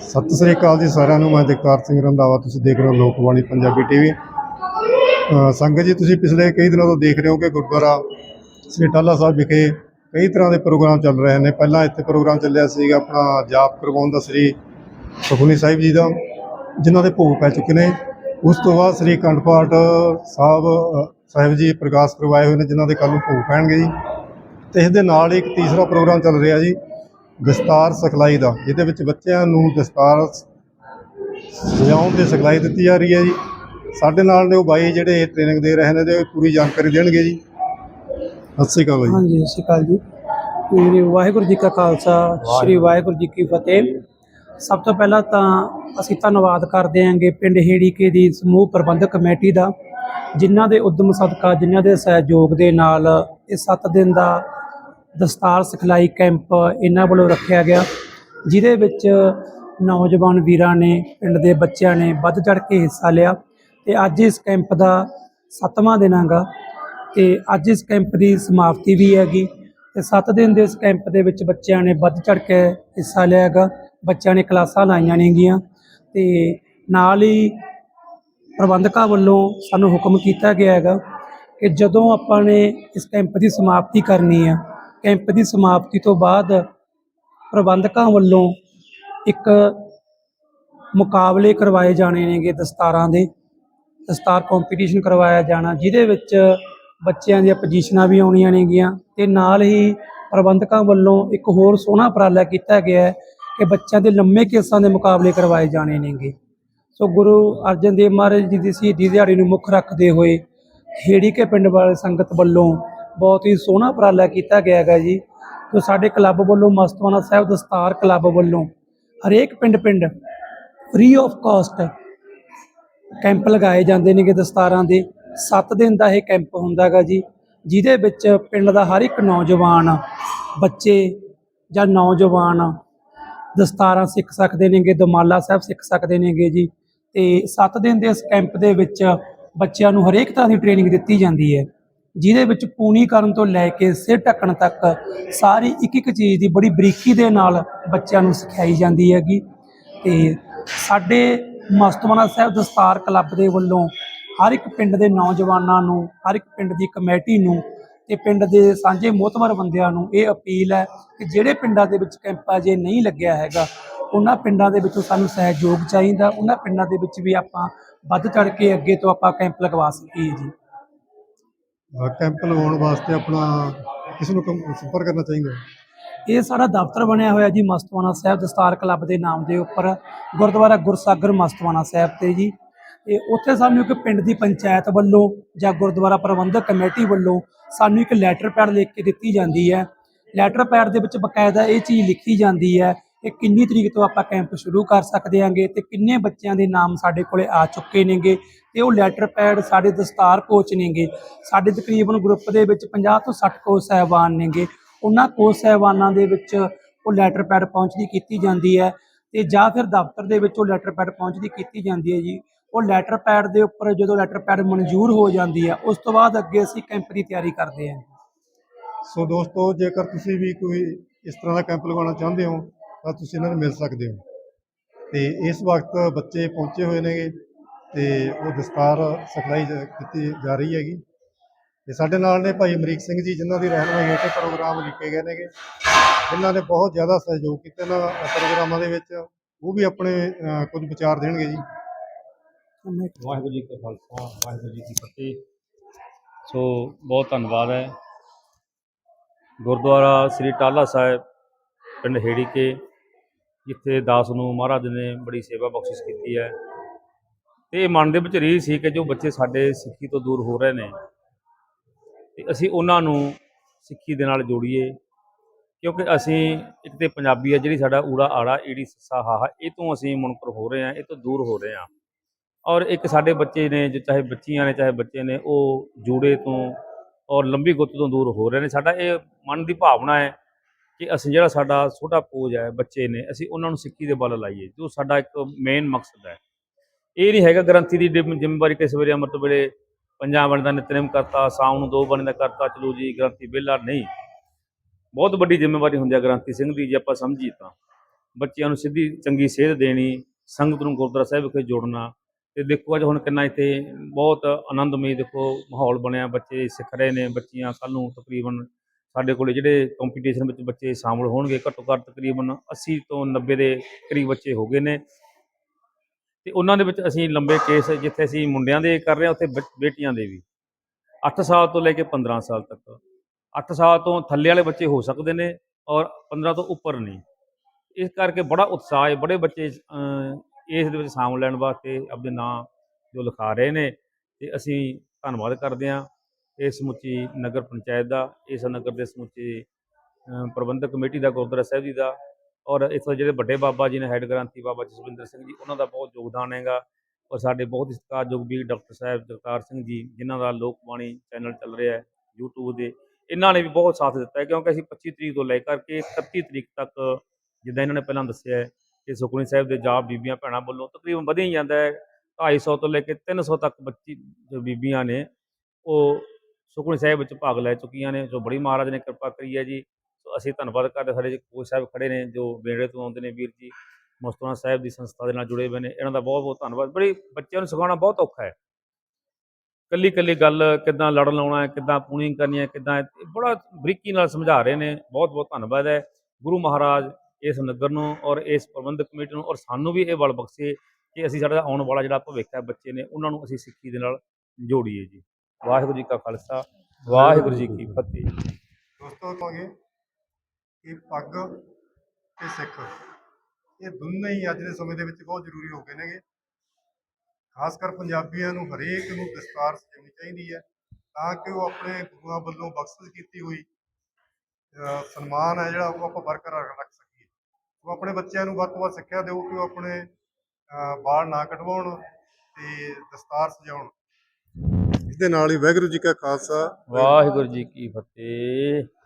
ਸਤਿ ਸ੍ਰੀ ਅਕਾਲ ਜੀ ਸਾਰਿਆਂ ਨੂੰ, ਮੈਂ ਜਗਤਾਰ ਸਿੰਘ ਰੰਧਾਵਾ, ਤੁਸੀਂ ਦੇਖ ਰਹੇ ਹੋ ਲੋਕਵਾਣੀ ਪੰਜਾਬੀ ਟੀਵੀ। ਸੰਗਤ ਜੀ, ਤੁਸੀਂ ਪਿਛਲੇ ਕਈ ਦਿਨਾਂ ਤੋਂ ਦੇਖ ਰਹੇ ਹੋ ਕਿ ਗੁਰਦੁਆਰਾ ਸ੍ਰੀ ਟਾਲਾ ਸਾਹਿਬ ਵਿਖੇ ਕਈ ਤਰ੍ਹਾਂ ਦੇ ਪ੍ਰੋਗਰਾਮ ਚੱਲ ਰਹੇ ਨੇ। ਪਹਿਲਾਂ ਇੱਥੇ ਪ੍ਰੋਗਰਾਮ ਚੱਲਿਆ ਸੀਗਾ ਆਪਣਾ ਜਾਪ ਕਰਵਾਉਣ ਦਾ ਸ੍ਰੀ ਸੁਖਮਨੀ ਸਾਹਿਬ ਜੀ ਦਾ, ਜਿਨ੍ਹਾਂ ਦੇ ਭੋਗ ਪੈ ਚੁੱਕੇ ਨੇ। ਉਸ ਤੋਂ ਬਾਅਦ ਸ੍ਰੀ ਅਖੰਡ ਪਾਠ ਸਾਹਿਬ ਸਾਹਿਬ ਜੀ ਪ੍ਰਕਾਸ਼ ਕਰਵਾਏ ਹੋਏ ਨੇ, ਜਿਨ੍ਹਾਂ ਦੇ ਕੱਲ੍ਹ ਨੂੰ ਭੋਗ ਪੈਣਗੇ ਜੀ। ਤੇ ਇਸ ਦੇ ਨਾਲ ਹੀ ਇੱਕ ਤੀਸਰਾ ਪ੍ਰੋਗਰਾਮ ਚੱਲ ਰਿਹਾ ਜੀ। ਦਸਤਾਰ ਸਿਖਲਾਈ ਦਾ ਜਿਹਦੇ ਵਿੱਚ ਬੱਚਿਆਂ ਨੂੰ ਦਸਤਾਰ ਸਜਾਉਣ ਦੀ ਸਿਖਲਾਈ ਦਿੱਤੀ ਜਾ ਰਹੀ ਹੈ ਜੀ। ਸਾਡੇ ਨਾਲ ਨੇ ਉਹ ਬਾਈ ਜਿਹੜੇ ਟ੍ਰੇਨਿੰਗ ਦੇ ਰਹੇ ਨੇ ਤੇ ਪੂਰੀ ਜਾਣਕਾਰੀ ਦੇਣਗੇ ਜੀ। ਸਤਿ ਸ਼੍ਰੀ ਅਕਾਲ ਹਾਂਜੀ ਸਤਿ ਸ਼੍ਰੀ ਅਕਾਲ ਜੀ। ਮੇਰੇ ਵਾਹਿਗੁਰੂ ਜੀ ਕਾ ਖਾਲਸਾ ਸ੍ਰੀ ਵਾਹਿਗੁਰੂ। ਜੀ ਕੀ ਫਤਿਹ। ਸਭ ਤੋਂ ਪਹਿਲਾਂ ਤਾਂ ਅਸੀਂ ਧੰਨਵਾਦ ਕਰਦੇ ਹਾਂਗੇ ਪਿੰਡ ਹੇੜੀਕੇ ਦੀ ਸਮੂਹ ਪ੍ਰਬੰਧਕ ਕਮੇਟੀ ਦਾ ਜਿਨ੍ਹਾਂ ਦੇ ਉਦਮ ਸਦਕਾ ਜਿਨ੍ਹਾਂ ਦੇ ਸਹਿਯੋਗ ਦੇ ਨਾਲ ਇਹ 7 ਦਿਨ ਦਾ ਦਸਤਾਰ ਸਿਖਲਾਈ ਕੈਂਪ ਇਹਨਾਂ ਵੱਲੋਂ ਰੱਖਿਆ ਗਿਆ, ਜਿਹਦੇ ਵਿੱਚ ਨੌਜਵਾਨ ਵੀਰਾਂ ਨੇ, ਪਿੰਡ ਦੇ ਬੱਚਿਆਂ ਨੇ ਵੱਧ ਚੜ ਕੇ ਹਿੱਸਾ ਲਿਆ ਤੇ ਅੱਜ ਇਸ ਕੈਂਪ ਦਾ 7ਵਾਂ ਦਿਨ ਹੈਗਾ ਤੇ ਅੱਜ ਇਸ ਕੈਂਪ ਦੀ ਸਮਾਪਤੀ ਵੀ ਹੈਗੀ ਤੇ 7 ਦਿਨ ਦੇ ਇਸ ਕੈਂਪ ਦੇ ਵਿੱਚ ਬੱਚਿਆਂ ਨੇ ਵੱਧ ਚੜ ਕੇ ਹਿੱਸਾ ਲਿਆ ਹੈਗਾ, ਬੱਚਿਆਂ ਨੇ ਕਲਾਸਾਂ ਲਾਈਆਂ ਨੇਗੀਆਂ ਤੇ ਨਾਲ ਹੀ ਪ੍ਰਬੰਧਕਾਂ ਵੱਲੋਂ ਸਾਨੂੰ ਹੁਕਮ ਕੀਤਾ ਗਿਆ ਹੈਗਾ ਕਿ ਜਦੋਂ ਆਪਾਂ ਨੇ ਇਸ ਕੈਂਪ ਦੀ ਸਮਾਪਤੀ ਕਰਨੀ ਆ ਕੈਂਪ ਦੀ ਸਮਾਪਤੀ ਤੋਂ ਬਾਅਦ ਪ੍ਰਬੰਧਕਾਂ ਵੱਲੋਂ ਇੱਕ ਮੁਕਾਬਲੇ ਕਰਵਾਏ ਜਾਣੇ ਨੇਗੇ ਦਸਤਾਰਾਂ ਦੇ। ਦਸਤਾਰ ਕੰਪੀਟੀਸ਼ਨ ਕਰਵਾਇਆ ਜਾਣਾ, ਜਿਹਦੇ ਵਿੱਚ ਬੱਚਿਆਂ ਦੀਆਂ ਪੋਜੀਸ਼ਨਾਂ ਵੀ ਆਉਣੀਆਂ ਨੇਗੀਆਂ ਤੇ ਨਾਲ ਹੀ ਪ੍ਰਬੰਧਕਾਂ ਵੱਲੋਂ ਇੱਕ ਹੋਰ ਸੋਹਣਾ ਉਪਰਾਲਾ ਕੀਤਾ ਗਿਆ ਹੈ ਕਿ ਬੱਚਿਆਂ ਦੇ ਲੰਮੇ ਕੇਸਾਂ ਦੇ ਮੁਕਾਬਲੇ ਕਰਵਾਏ ਜਾਣੇ ਨੇਗੇ। ਸੋ ਗੁਰੂ ਅਰਜਨ ਦੇਵ ਮਹਾਰਾਜ ਜੀ ਦੀ ਸ਼ਹੀਦੀ ਦਿਹਾੜੀ ਨੂੰ ਮੁੱਖ ਰੱਖਦੇ ਹੋਏ ਖੇੜੀ ਕੇ ਪਿੰਡ ਵਾਲੇ ਸੰਗਤ ਵੱਲੋਂ ਬਹੁਤ ਹੀ ਸੋਹਣਾ ਉਪਰਾਲਾ ਕੀਤਾ ਗਿਆ ਹੈਗਾ ਜੀ। ਜੋ ਸਾਡੇ ਕਲੱਬ ਵੱਲੋਂ ਮਸਤਵਾਨਾ ਸਾਹਿਬ ਦਸਤਾਰ ਕਲੱਬ ਵੱਲੋਂ ਹਰੇਕ ਪਿੰਡ ਪਿੰਡ ਫ੍ਰੀ ਆਫ ਕਾਸਟ ਕੈਂਪ ਲਗਾਏ ਜਾਂਦੇ ਨੇਗੇ ਦਸਤਾਰਾਂ ਦੇ। 7 ਦਿਨ ਦਾ ਇਹ ਕੈਂਪ ਹੁੰਦਾ ਹੈਗਾ ਜੀ, ਜਿਹਦੇ ਵਿੱਚ ਪਿੰਡ ਦਾ ਹਰ ਇੱਕ ਨੌਜਵਾਨ, ਬੱਚੇ ਜਾਂ ਨੌਜਵਾਨ ਦਸਤਾਰਾਂ ਸਿੱਖ ਸਕਦੇ ਨੇਗੇ, ਦਮਾਲਾ ਸਾਹਿਬ ਸਿੱਖ ਸਕਦੇ ਨੇਗੇ ਜੀ। ਤੇ 7 ਦਿਨ ਦੇ ਇਸ ਕੈਂਪ ਦੇ ਵਿੱਚ ਬੱਚਿਆਂ ਨੂੰ ਹਰੇਕ ਤਰ੍ਹਾਂ ਦੀ ਟ੍ਰੇਨਿੰਗ ਦਿੱਤੀ ਜਾਂਦੀ ਹੈ। ਜਿਹਦੇ ਵਿੱਚ ਪੂਣੀ ਕਰਨ ਤੋਂ ਲੈ ਕੇ ਸਿਰ ਢੱਕਣ ਤੱਕ ਸਾਰੀ ਇੱਕ ਇੱਕ ਚੀਜ਼ ਦੀ ਬੜੀ ਬਰੀਕੀ ਦੇ ਨਾਲ ਬੱਚਿਆਂ ਨੂੰ ਸਿਖਾਈ ਜਾਂਦੀ ਹੈਗੀ। ਤੇ ਸਾਡੇ ਮਸਤਮਾਨਾ ਸਾਹਿਬ ਦਸਤਾਰ ਕਲੱਬ ਦੇ ਵੱਲੋਂ ਹਰ ਇੱਕ ਪਿੰਡ ਦੇ ਨੌਜਵਾਨਾਂ ਨੂੰ, ਹਰ ਇੱਕ ਪਿੰਡ ਦੀ ਕਮੇਟੀ ਨੂੰ ਤੇ ਪਿੰਡ ਦੇ ਸਾਂਝੇ ਮੋਤਬਰ ਬੰਦਿਆਂ ਨੂੰ ਇਹ ਅਪੀਲ ਹੈ ਕਿ ਜਿਹੜੇ ਪਿੰਡਾਂ ਦੇ ਵਿੱਚ ਕੈਂਪ ਅਜੇ ਨਹੀਂ ਲੱਗਿਆ ਹੈਗਾ, ਉਹਨਾਂ ਪਿੰਡਾਂ ਦੇ ਵਿੱਚੋਂ ਸਾਨੂੰ ਸਹਿਯੋਗ ਚਾਹੀਦਾ, ਉਹਨਾਂ ਪਿੰਡਾਂ ਦੇ ਵਿੱਚ ਵੀ ਆਪਾਂ ਵੱਧ ਚੜ ਕੇ ਅੱਗੇ ਤੋਂ ਆਪਾਂ ਕੈਂਪ ਲਗਵਾ ਸਕੀਏ ਜੀ। ਕੈਂਪ ਲਗਾਉਣ ਵਾਸਤੇ ਆਪਣਾ ਕਿਸ ਨੂੰ ਸੰਪਰਕ ਕਰਨਾ ਚਾਹੀਦਾ ਇਹ ਸਾਡਾ ਦਫ਼ਤਰ ਬਣਿਆ ਹੋਇਆ ਜੀ ਮਸਤਵਾਨਾ ਸਾਹਿਬ, ਦਸਤਾਰ ਕਲੱਬ ਦੇ ਨਾਮ ਦੇ ਉੱਪਰ, ਗੁਰਦੁਆਰਾ ਗੁਰਸਾਗਰ ਮਸਤਵਾਨਾ ਸਾਹਿਬ ਤੇ ਜੀ। ਇਹ ਉੱਥੇ ਸਾਨੂੰ ਇੱਕ ਪਿੰਡ ਦੀ ਪੰਚਾਇਤ ਵੱਲੋਂ ਜਾਂ ਗੁਰਦੁਆਰਾ ਪ੍ਰਬੰਧਕ ਕਮੇਟੀ ਵੱਲੋਂ ਸਾਨੂੰ ਇੱਕ ਲੈਟਰ ਪੈਡ ਲਿਖ ਕੇ ਦਿੱਤੀ ਜਾਂਦੀ ਹੈ। ਲੈਟਰ ਪੈਡ ਦੇ ਵਿੱਚ ਬਕਾਇਦਾ ਇਹ ਚੀਜ਼ ਲਿਖੀ ਜਾਂਦੀ ਹੈ ਕਿ ਕਿੰਨੀ ਤਰੀਕ ਤੋਂ ਆਪਾਂ ਕੈਂਪ ਸ਼ੁਰੂ ਕਰ ਸਕਦੇ ਹਾਂਗੇ ਤੇ ਕਿੰਨੇ ਬੱਚਿਆਂ ਦੇ ਨਾਮ ਸਾਡੇ ਕੋਲੇ ਆ ਚੁੱਕੇ ਨੇਗੇ ਤੇ ਉਹ ਲੈਟਰ ਪੈਡ ਸਾਡੇ ਦਸਤਾਰ ਕੋਚ ਨੇਗੇ। ਸਾਡੇ ਤਕਰੀਬਨ ਗਰੁੱਪ ਦੇ ਵਿੱਚ 50 ਤੋਂ 60 ਕੋਚ ਸਹਿਬਾਨ ਨੇਗੇ। ਉਹਨਾਂ ਕੋਚ ਸਹਿਬਾਨਾਂ ਦੇ ਵਿੱਚ ਉਹ ਲੈਟਰ ਪੈਡ ਪਹੁੰਚਦੀ ਕੀਤੀ ਜਾਂਦੀ ਹੈ ਤੇ ਜਾਂ ਫਿਰ ਦਫ਼ਤਰ ਦੇ ਵਿੱਚ ਉਹ ਲੈਟਰ ਪੈਡ ਪਹੁੰਚਦੀ ਕੀਤੀ ਜਾਂਦੀ ਹੈ ਜੀ। ਉਹ ਲੈਟਰ ਪੈਡ ਦੇ ਉੱਪਰ ਜਦੋਂ ਲੈਟਰ ਪੈਡ ਮਨਜ਼ੂਰ ਹੋ ਜਾਂਦੀ ਹੈ, ਉਸ ਤੋਂ ਬਾਅਦ ਅੱਗੇ ਅਸੀਂ ਕੈਂਪ ਦੀ ਤਿਆਰੀ ਕਰਦੇ ਹਾਂ ਸੋ ਦੋਸਤੋ, ਜੇਕਰ ਤੁਸੀਂ ਵੀ ਕੋਈ ਇਸ ਤਰ੍ਹਾਂ ਦਾ ਕੈਂਪ ਲਗਾਉਣਾ ਚਾਹੁੰਦੇ ਹੋ ਤਾਂ ਤੁਸੀਂ ਇਹਨਾਂ ਨੂੰ ਮਿਲ ਸਕਦੇ ਹੋ। ਤੇ ਇਸ ਵਕਤ ਬੱਚੇ ਪਹੁੰਚੇ ਹੋਏ ਨੇਗੇ ਤੇ ਉਹ ਦਸਤਾਰ ਸਿਖਲਾਈ ਕੀਤੀ ਜਾ ਰਹੀ ਹੈਗੀ। ਤੇ ਸਾਡੇ ਨਾਲ ਨੇ ਭਾਈ ਅਮਰੀਕ ਸਿੰਘ ਜੀ, ਜਿਨ੍ਹਾਂ ਦੀ ਰਹਿਨਮਾਈ ਹੇਠ ਪ੍ਰੋਗਰਾਮ ਲਿਖੇ ਗਏ ਨੇਗੇ। ਜਿਨ੍ਹਾਂ ਨੇ ਬਹੁਤ ਜ਼ਿਆਦਾ ਸਹਿਯੋਗ ਕੀਤਾ ਇਹਨਾਂ ਪ੍ਰੋਗਰਾਮਾਂ ਦੇ ਵਿੱਚ। ਉਹ ਵੀ ਆਪਣੇ ਕੁਝ ਵਿਚਾਰ ਦੇਣਗੇ ਜੀ। ਵਾਹਿਗੁਰੂ ਜੀ ਕਾ ਖਾਲਸਾ, ਵਾਹਿਗੁਰੂ ਜੀ ਕੀ ਫਤਿਹ। ਸੋ, ਬਹੁਤ ਧੰਨਵਾਦ ਹੈ। ਗੁਰਦੁਆਰਾ ਸ੍ਰੀ ਟਾਲਾ ਸਾਹਿਬ, ਪਿੰਡ ਹੇੜੀ ਕੇ ਜਿੱਥੇ ਦਾਸ ਨੂੰ ਮਹਾਰਾਜ ਨੇ ਬੜੀ ਸੇਵਾ ਬਖਸ਼ਿਸ਼ ਕੀਤੀ ਹੈ। ਤੇ ਇਹ ਮਨ ਦੇ ਵਿੱਚ ਰੀ ਸੀ ਕਿ ਜੋ ਬੱਚੇ ਸਾਡੇ ਸਿੱਖੀ ਤੋਂ ਦੂਰ ਹੋ ਰਹੇ ਨੇ, ਤੇ ਅਸੀਂ ਉਹਨਾਂ ਨੂੰ ਸਿੱਖੀ ਦੇ ਨਾਲ ਜੋੜੀਏ, ਕਿਉਂਕਿ ਅਸੀਂ ਇੱਕ ਤੇ ਪੰਜਾਬੀ ਹੈ, ਜਿਹੜੀ ਸਾਡਾ ਊੜਾ ਆੜਾ, ਈੜੀ ਸੱਸਾ ਹਾਹਾ, ਇਹ ਤੋਂ ਅਸੀਂ ਮੁਨਕਰ ਹੋ ਰਹੇ ਹਾਂ, ਇਹ ਤੋਂ ਦੂਰ ਹੋ ਰਹੇ ਹਾਂ। ਔਰ ਇੱਕ ਸਾਡੇ ਬੱਚੇ ਨੇ, ਜੋ ਚਾਹੇ ਬੱਚੀਆਂ ਨੇ, ਚਾਹੇ ਬੱਚੇ ਨੇ, ਉਹ ਜੂੜੇ ਤੋਂ ਔਰ ਲੰਬੀ ਗੁੱਤ ਤੋਂ ਦੂਰ ਹੋ ਰਹੇ ਨੇ। ਸਾਡਾ ਇਹ ਮਨ ਦੀ ਭਾਵਨਾ ਹੈ ਕਿ ਅਸੀਂ ਜਿਹੜਾ ਸਾਡਾ ਛੋਟਾ ਪੂਜ ਹੈ, ਬੱਚੇ ਨੇ, ਅਸੀਂ ਉਹਨਾਂ ਨੂੰ ਸਿੱਖੀ ਦੇ ਬਲ ਲਾਈਏ, ਜੋ ਸਾਡਾ ਇੱਕ ਮੇਨ ਮਕਸਦ ਹੈ। ਇਹ ਨਹੀਂ ਹੈਗਾ ਗ੍ਰੰਥੀ ਦੀ ਜ਼ਿੰਮ- ਜ਼ਿੰਮੇਵਾਰੀ ਕਿ ਸਵੇਰੇ ਅੰਮ੍ਰਿਤ ਵੇਲੇ ਪੰਜਾਂ ਬਣ ਦਾ ਨਿਤਨੇਮ ਕਰਤਾ, ਸ਼ਾਮ ਨੂੰ ਦੋ ਬਣ ਦਾ ਕਰਤਾ, ਚਲੋ ਜੀ ਗ੍ਰੰਥੀ ਵਿਹਲਾ ਨਹੀਂ। ਬਹੁਤ ਵੱਡੀ ਜ਼ਿੰਮੇਵਾਰੀ ਹੁੰਦੀ ਹੈ ਗ੍ਰੰਥੀ ਸਿੰਘ ਦੀ, ਜੇ ਆਪਾਂ ਸਮਝੀਏ ਤਾਂ। ਬੱਚਿਆਂ ਨੂੰ ਸਿੱਧੀ ਚੰਗੀ ਸੇਧ ਦੇਣੀ, ਸੰਗਤ ਨੂੰ ਗੁਰਦੁਆਰਾ ਸਾਹਿਬ ਵਿਖੇ ਜੋੜਨਾ, ਤੇ ਦੇਖੋ ਅੱਜ ਹੁਣ ਕਿੰਨਾ ਇੱਥੇ ਬਹੁਤ ਆਨੰਦਮਈ ਦੇਖੋ ਮਾਹੌਲ ਬਣਿਆ, ਬੱਚੇ ਸਿੱਖ ਰਹੇ ਨੇ, ਬੱਚੀਆਂ ਕੱਲ ਨੂੰ ਤਕਰੀਬਨ ਸਾਡੇ ਕੋਲੇ ਜਿਹੜੇ ਕੰਪੀਟੀਸ਼ਨ ਵਿੱਚ ਬੱਚੇ ਸ਼ਾਮਲ ਹੋਣਗੇ, ਘੱਟੋ ਘੱਟ ਤਕਰੀਬਨ 80 ਤੋਂ 90 ਦੇ ਕਰੀਬ ਬੱਚੇ ਹੋ ਗਏ ਨੇ। ਤੇ ਉਹਨਾਂ ਦੇ ਵਿੱਚ ਅਸੀਂ ਲੰਬੇ ਕੇਸ ਜਿੱਥੇ ਅਸੀਂ ਮੁੰਡਿਆਂ ਦੇ ਕਰ ਰਹੇ ਹਾਂ, ਉੱਥੇ ਬ- ਬੇਟੀਆਂ ਦੇ ਵੀ। 8 ਸਾਲ ਤੋਂ ਲੈ ਕੇ 15 ਸਾਲ ਤੱਕ। 8 ਸਾਲ ਤੋਂ ਥੱਲੇ ਵਾਲੇ ਬੱਚੇ ਹੋ ਸਕਦੇ ਨੇ ਔਰ 15 ਤੋਂ ਉੱਪਰ ਨਹੀਂ ਇਸ ਕਰਕੇ ਬੜਾ ਉਤਸ਼ਾਹ ਹੈ, ਬੜੇ ਬੱਚੇ ਇਸ ਦੇ ਵਿੱਚ ਸ਼ਾਮਲ ਲੈਣ ਵਾਸਤੇ ਆਪਣੇ ਨਾਂ ਜੋ ਲਿਖਾ ਰਹੇ ਨੇ। ਤੇ ਅਸੀਂ ਧੰਨਵਾਦ ਕਰਦੇ ਹਾਂ। ਇਹ ਸਮੁੱਚੀ ਨਗਰ ਪੰਚਾਇਤ ਦਾ, ਇਸ ਨਗਰ ਦੇ ਸਮੁੱਚੀ ਪ੍ਰਬੰਧਕ ਕਮੇਟੀ ਦਾ, ਗੁਰਦੁਆਰਾ ਸਾਹਿਬ ਜੀ ਦਾ ਔਰ ਇੱਥੋਂ ਜਿਹੜੇ ਵੱਡੇ ਬਾਬਾ ਜੀ ਨੇ, ਹੈੱਡ ਗ੍ਰੰਥੀ ਬਾਬਾ ਜਸਵਿੰਦਰ ਸਿੰਘ ਜੀ, ਉਹਨਾਂ ਦਾ ਬਹੁਤ ਯੋਗਦਾਨ ਹੈਗਾ ਔਰ ਸਾਡੇ ਬਹੁਤ ਹੀ ਸਤਿਕਾਰਯੋਗ ਵੀਰ ਡਾਕਟਰ ਸਾਹਿਬ ਜਗਤਾਰ ਸਿੰਘ ਜੀ, ਜਿਨ੍ਹਾਂ ਦਾ ਲੋਕ ਬਾਣੀ ਚੈਨਲ ਚੱਲ ਰਿਹਾ ਹੈ, YouTube ਦੇ, ਇਹਨਾਂ ਨੇ ਵੀ ਬਹੁਤ ਸਾਥ ਦਿੱਤਾ ਹੈ ਕਿਉਂਕਿ ਅਸੀਂ 25 ਤਰੀਕ ਤੋਂ ਲੈ ਕਰਕੇ 31 ਤਰੀਕ ਤੱਕ ਜਿੱਦਾਂ ਇਹਨਾਂ ਨੇ ਪਹਿਲਾਂ ਦੱਸਿਆ ਹੈ ਕਿ ਸੁਖਮਨੀ ਸਾਹਿਬ ਦੇ ਜਾਪ ਬੀਬੀਆਂ ਭੈਣਾਂ ਵੱਲੋਂ ਤਕਰੀਬਨ ਵਧੀ ਹੀ ਜਾਂਦਾ ਹੈ 250 ਤੋਂ ਲੈ ਕੇ 300 ਤੱਕ ਬੱਚੀ, ਜੋ ਬੀਬੀਆਂ ਨੇ, ਉਹ ਸੁਖਮਨੀ ਸਾਹਿਬ ਵਿੱਚ ਭਾਗ ਲੈ ਚੁੱਕੀਆਂ ਨੇ, ਜੋ ਬੜੀ ਮਹਾਰਾਜ ਨੇ ਕਿਰਪਾ ਕਰੀ ਹੈ ਜੀ। ਸੋ ਅਸੀਂ ਧੰਨਵਾਦ ਕਰਦੇ ਸਾਡੇ ਕੋਚ ਸਾਹਿਬ ਖੜੇ ਨੇ, ਜੋ ਬੇੜੇ ਤੋਂ ਆਉਂਦੇ ਨੇ ਵੀਰ ਜੀ ਮਸਤੂਆਣਾ ਸਾਹਿਬ ਦੀ ਸੰਸਥਾ ਦੇ ਨਾਲ ਜੁੜੇ ਹੋਏ ਨੇ। ਇਹਨਾਂ ਦਾ ਬਹੁਤ ਬਹੁਤ ਧੰਨਵਾਦ। ਬੜੀ ਬੱਚਿਆਂ ਨੂੰ ਸਿਖਾਉਣਾ ਬਹੁਤ ਔਖਾ ਹੈ। ਕੱਲੀ ਕੱਲੀ ਗੱਲ ਕਿੱਦਾਂ ਲੜ ਲਾਉਣਾ ਹੈ, ਕਿੱਦਾਂ ਪੂਣੀ ਕਰਨੀ ਹੈ ਕਿੱਦਾਂ ਬੜਾ ਬਰੀਕੀ ਨਾਲ ਸਮਝਾ ਰਹੇ ਨੇ। ਬਹੁਤ ਬਹੁਤ ਧੰਨਵਾਦ ਹੈ ਗੁਰੂ ਮਹਾਰਾਜ ਇਸ ਨਗਰ ਨੂੰ ਔਰ ਇਸ ਪ੍ਰਬੰਧਕ ਕਮੇਟੀ ਨੂੰ, ਔਰ ਸਾਨੂੰ ਵੀ ਇਹ ਬਲ ਬਖਸ਼ੇ ਕਿ ਅਸੀਂ ਸਾਡਾ ਆਉਣ ਵਾਲਾ ਜਿਹੜਾ ਭਵਿੱਖ ਹੈ ਬੱਚੇ ਨੇ, ਉਹਨਾਂ ਨੂੰ ਅਸੀਂ ਸਿੱਖੀ ਦੇ ਨਾਲ ਜੋੜੀਏ ਜੀ। ਵਾਹਿਗੁਰੂ ਜੀ ਕਾ ਖਾਲਸਾ, ਵਾਹਿਗੁਰੂ ਜੀ ਕੀ ਫਤਿਹ। ਦੋਸਤੋ ਕਹਾਂਗੇ ਕਿ ਪੱਗ ਤੇ ਸਿੱਖ। ਇਹ ਦੋਨੇ ਹੀ ਅੱਜ ਦੇ ਸਮੇਂ ਦੇ ਵਿੱਚ ਬਹੁਤ ਜ਼ਰੂਰੀ ਹੋ ਗਏ ਨੇਗੇ। ਖਾਸ ਕਰ ਪੰਜਾਬੀਆਂ ਨੂੰ ਹਰੇਕ ਨੂੰ ਦਸਤਾਰ ਸਜਾਉਣੀ ਚਾਹੀਦੀ ਹੈ, ਤਾਂ ਕਿ ਉਹ ਆਪਣੇ ਗੁਰੂਆਂ ਵੱਲੋਂ ਬਖਸ਼ਿਸ਼ ਕੀਤੀ ਹੋਈ ਸਨਮਾਨ ਹੈ ਜਿਹੜਾ, ਉਹ ਆਪਾਂ ਬਰਕਰਾਰ ਰੱਖ ਸਕੀਏ। ਉਹ ਆਪਣੇ ਬੱਚਿਆਂ ਨੂੰ ਵੱਧ ਤੋਂ ਵੱਧ ਸਿੱਖਿਆ ਦਿਓ ਕਿ ਉਹ ਆਪਣੇ, ਅਹ ਵਾਲ ਨਾ ਕਟਵਾਉਣ ਤੇ ਦਸਤਾਰ ਸਜਾਉਣ। ਦੇ ਨਾਲ ਹੀ ਵਾਹਿਗੁਰੂ ਜੀ ਕਾ ਖਾਲਸਾ। ਵਾਹਿਗੁਰੂ ਜੀ ਕੀ ਫਤਿਹ।